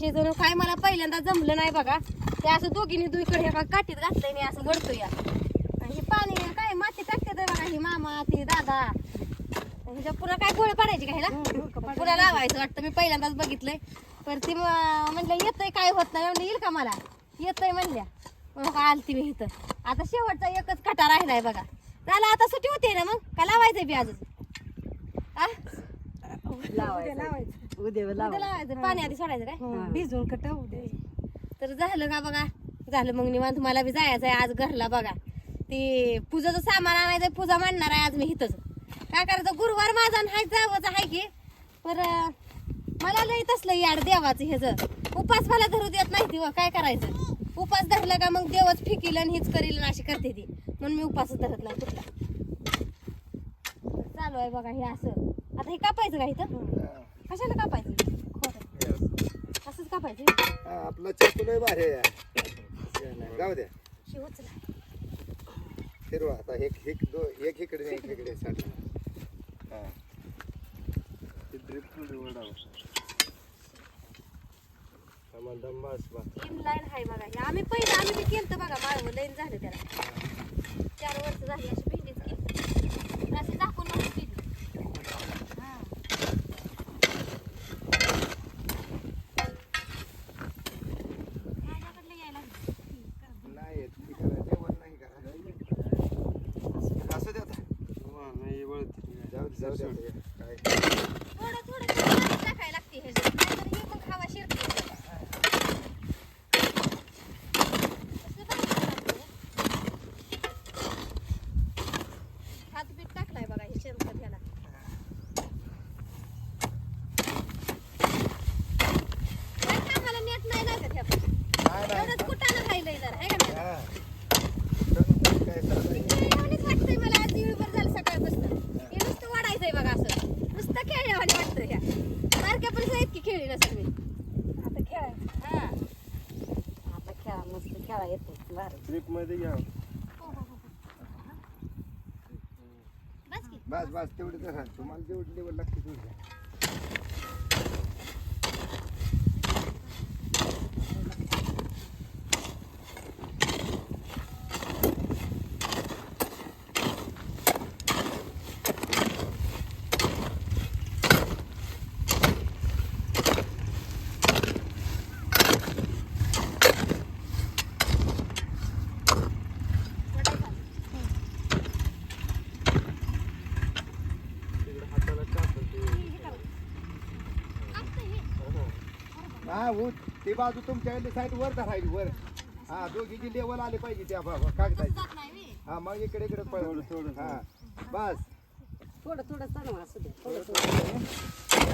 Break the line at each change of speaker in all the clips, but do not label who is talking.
करायचे जणू काय मला पहिल्यांदा जमलं नाही बघा. ते असं दोघींनी दुईकडे एका काठीत घातलंय नाही असं वडतो या आणि हे पाणी काय माती टाकते बघा ही मामा ती दादा. ह्याच्या पुन्हा काय गोळ पाडायची का ह्याला? पुन्हा लावायचं वाटतं मी पहिल्यांदाच बघितलंय. पण ती म- म्हणलं येतंय काय होत नाही म्हणलं येईल का मला? येतंय म्हणल्या. मग आलती मी इथं. आता शेवटचा एकच काटा राहिलाय बघा. झालं आता सुट्टी होते ना मग? का लावायचंय बी अजून आ?
लावायचं. उद्या
लावायचं. पाणी आधी सोडायचं काय
भिजून कटवू दे
तर झालं का बघा? झालं मग निवांत. मला बी जायचं आहे आज घरला बघा. ते पूजाचं सामान आणायचं पूजा मांडणार आहे आज मी इथंच. काय करायचं? गुरुवार माझा हाय जावंच आहे की. पर मला लई तसलं याड देवाचं ह्याच उपास मला धरू देत नाही ती व, काय करायचं? उपास धरला का मग देवच फिकील आणि हीच करील आणि अशी करते ती. म्हणून मी उपासच धरत नाही कुठला. चालू आहे बघा हे असं. आता हे कापायचं का इथं? कशाला कापायचं? खोटं असंच कापायचं?
हा, आपला चाकू लय भारी आहे. जाऊ द्या फिरवा आता एक एक दो एक इकडे आणि एक इकडे साठी हा. दम बस बस
तीन लाईन बघा. हे आम्ही पहिलं आम्ही बी केलं बघा माळवं. लाईन झालं त्याला चार वर्ष झाली अशी भेंडीच केली अशी दाखवून नव्हती केली हा. माझ्याकडलं यायला लागलं.
नाही येत. ती करा, जेवण नाही करा. असं द्या आता. जाऊ दे. काय
थोडं थोडं थोडं पाणी टाकायला लागते ह्याच्यात नाहीतर हे मग हवा शिरते पाणी टाकलं? हातबीत टाकलाय बघा हे शेणखत ह्याला काय कामाला नेट नाही लागत ह्या पण.
नाही, नाही.
एवढंच कुटाणं राहिलंय जरा, है का नाही?
हा. तर काय चाललंय?
इकडे एवढंच वाटतंय मला आज दिवसभर झालं सकाळपासून. हे नुसतं वाढायचंय बघा असं. नुसतं खेळल्यावानी वाटतं ह्या. बारक्या पण इतकी खेळली नसेल मी.
आता खेळायचं
हा.
आता खेळा मस्त खेळा येतो. भारी
बस की.
बस बस. तेवढी तर तुम्हाला जेवढी लेवल लागते तेवढी हा हो ती बाजू तुमच्या साईड वर धरायची वर. हा दोघीची लेवल आली पाहिजे त्या बा- बा- कागदाची. हा मग इकडे इकडे पळ हा बस.
थोडं थोडं चालू असू दे थोडं थोडं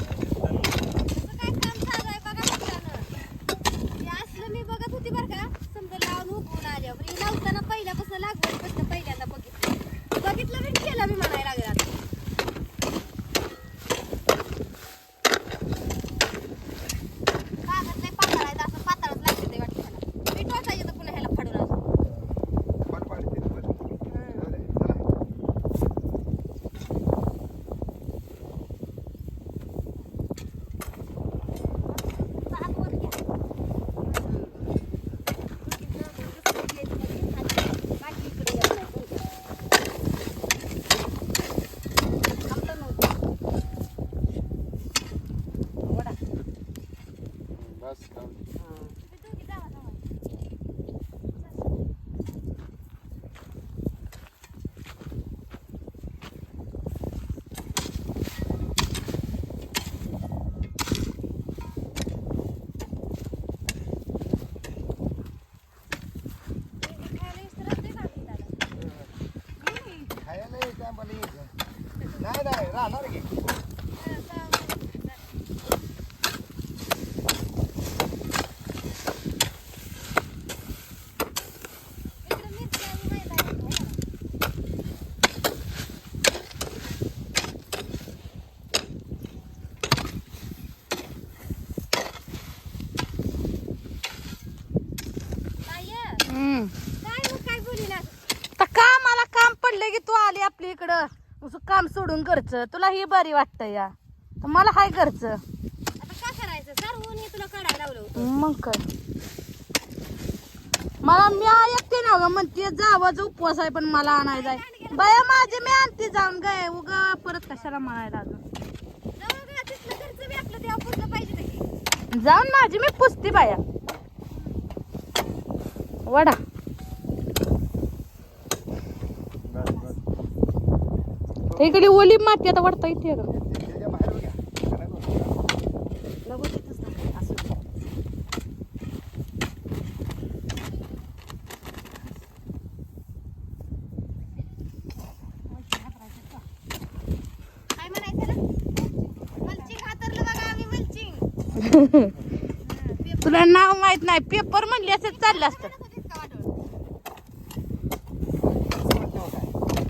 तुझं काय काम चालू आहे बघा मित्रांनो. हे असलं मी बघत होती बरं का समजा लावून उगवून आल्यावर लावताना पहिल्यापासून लागवडीपासून पहिल्यांदा बघितलं बघितलं मी केलं मी म्हणायला लागले आता कागद लय पातळ आहे असं पातळच लागते ते वाटतं मला मी टोचायचं तर पुन्हा ह्याला फाडून असं
पण पाडते पण. जाऊ दे, चला.
हात वर घ्या.
बाकी इकडे येत नाही तुमच्या. थांबतो नव्हतं. वडा. हा.
तुम्ही दोघी जावा जावा. खायला इस्तर असते का आपली दादा?
खायला यायचं आम्हाला यायचं. नाही नाही राहणार की
हा, जाऊ. इकडं मिरची आणि मैदा आहे बघा.
हम्म.
काय मग काय बोली ना?
तर कामाला काम पडलं की तू आली आपल्या इकडं. तुझं काम सोडून घरचं. तुला ही बरी वाटतं या. तर मला हाय घरचं.
आता काय करायचं? हे तुला काढायला लावलं होतं.
मग काय? मला मी ऐकते ना ग म्हणते जावाचा उपवास आहे पण मला आणायचा आहे बाया माझी मी आणते जाऊन गाय उगा परत कशाला म्हणायला अजून
जवळ गेला तिथलं घरचं बी आपलं देवा पुरलं पाहिजे तशी
जाऊन माझी मी पुसते बाया. वडा. इकडे ओली माती आता वाढता का
मल्चिंग.
तुला नाव माहीत नाही. पेपर म्हणले असं चाललं असतं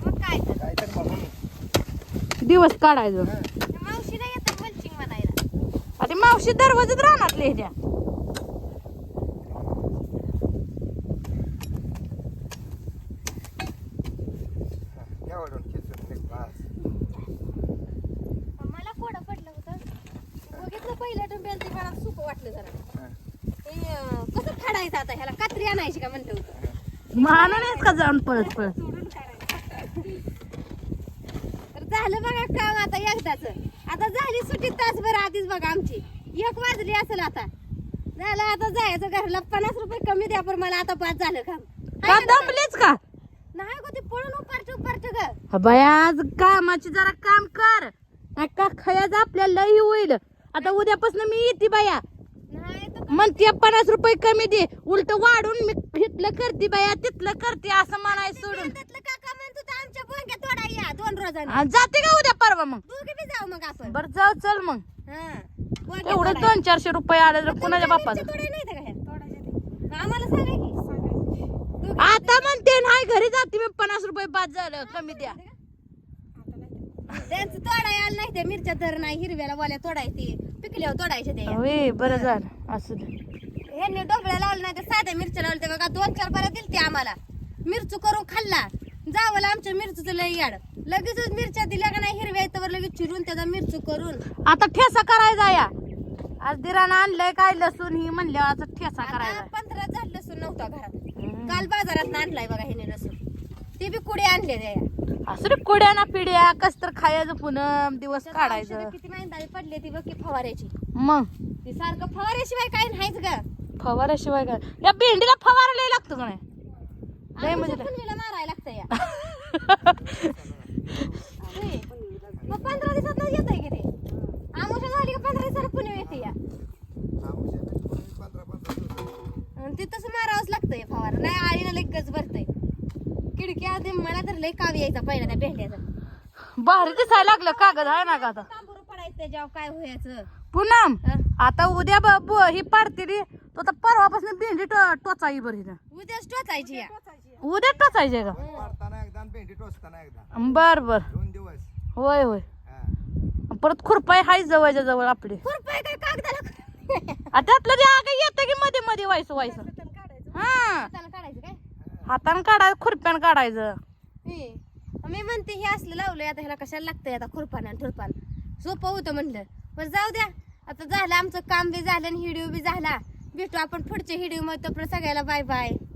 मग काय तर
काय तर बघून
दिवस काढायचं.
मावशीला येतं मल्चिंग म्हणायला.
आता मावशी दरवाजात राहणार
बस.
मला कोडं पडलं होतं. बघितलं पहिल्या ते मला वाटलं जरा. ते अं, कसं फाडायचं आता ह्याला? कात्री आणायची का म्हणलं होतं?
का जाऊन पळत पळत?
झालं बघा काम आता एकदाच. आता झाली सुट्टी तासभर आधीच बघा आमची. एक वाजली असेल आता. झालं आता जायचं घरला. पन्नास रुपये कमी द्या पण मला आता पाच झालं काम.
का दमलीच का?
नाही गो ते पळून उपारट उपारट ग.
बाया आज कामाची जरा काम कर. का खयाच आपल्याला लई होईल. आता उद्यापासून मी येते बाया. म्हणते पन्नास रुपये कमी दे. उलट वाढून मी इथलं करते बाया तिथलं करते असं म्हणाय सोडून.
त्यातलं काका म्हणतो तर आमच्या बोंग्या तोडा या दोन रोजाने.
जाते का उद्या परवा मग?
दोघे बी जाऊ मग आपण.
बर जाऊ चल मग.
हा बोंग्या
एवढं
तोडायला.
दोन चारशे रुपये आले तर कुणाच्या
काय
बापाचं?
मिरच्या तोडायला नाही का ह्या? आम्हाला सांगा की. दोघी
आता म्हणते नाही घरी जाते मी पन्नास रुपये बाद झालं कमी द्या.
त्यांचं तोडाय आलं नाही त्या मिरच्या तर नाही हिरव्याला वाल्या तोडायची. पिकल्यावर तोडायच्या त्या
होय बरं झालं. असू दे.
ह्यांनी डोबळ्या लावलं नाही तर साध्या मिरच्या लावल्या बघा. दोन चार बऱ्या दिल ते आम्हाला. मिरचू करून खाल्ला. जावं आमच्या मिरचूचं लय याड. लगेचच मिरच्या दिल्या का नाही हिरव्या तर लगेच चिरून त्याचा मिरचू करून.
आता ठेसा करायचा या. आज दिरानं आणलंय काय लसूण ही म्हणल्यावर आता ठेसा
आता
करायचा.
पंधरा झाड लसूण नव्हता घरात. काल बाजारात आणलाय बघा ह्याने लसूण. ते बी कुडे आणले त्या
असं रे कोड्या ना पिढ्या कस तर खायचं पुनम दिवस काढायचं.
किती माहिती पडली ती बघ की फवाऱ्याची.
मग?
ती सारखं फवाऱ्याशिवाय काय नाहीच ग.
फवाऱ्याशिवाय काय? या भेंडीला फवारा लय लागतो का नाही? म्हणजे
मारायला लागतं या. मग पंधरा दिवसात येत आहे की ते? आमोशा झाली का पंधरा दिवसाला पुणे येते या? मारावंच लागतंय फवारा. नाही आळीनं लई गच आधी मला तर लई काव यायचा पहिला त्या भेंड्याचा.
भारी दिसायला लागलं कागद आहे ना का आता.
तांबूर पडायचं त्याच्यावर काय व्हायचं
पूनम
हं?
आता उद्या ब- ब- ही पाडते रे तो आता परवापासून भेंडी टो- टोचाई बरं हिनं.
उद्याच टोचायची या.
उद्या टोचायचे का
पाडताना एकदा आणि भेंडी टोचताना एकदा.
बर बर.
दोन दिवस.
होय होय.
हा.
परत खुरपाय हाय जवळच्या जवळ आपली.
खुरपाय काय कागदाला
आ, त्यातलं जे आग येतं की मध्ये मध्ये व्हायचं व्हायचं हा.
काढायचं काय?
हातानं काढायचं खुरप्यानं काढायचं.
मी म्हणते हे असलं लावलंय आता ह्याला कशाला लागतंय आता खुरपान आणि ठुरपान. सोपं होतं म्हणलं. पण जाऊ द्या. आता झालं आमचं काम बी झालं आणि हिडिओ बी झाला. भेटू आपण पुढच्या हिडिओ मध्ये तर सगळ्याला बाय बाय.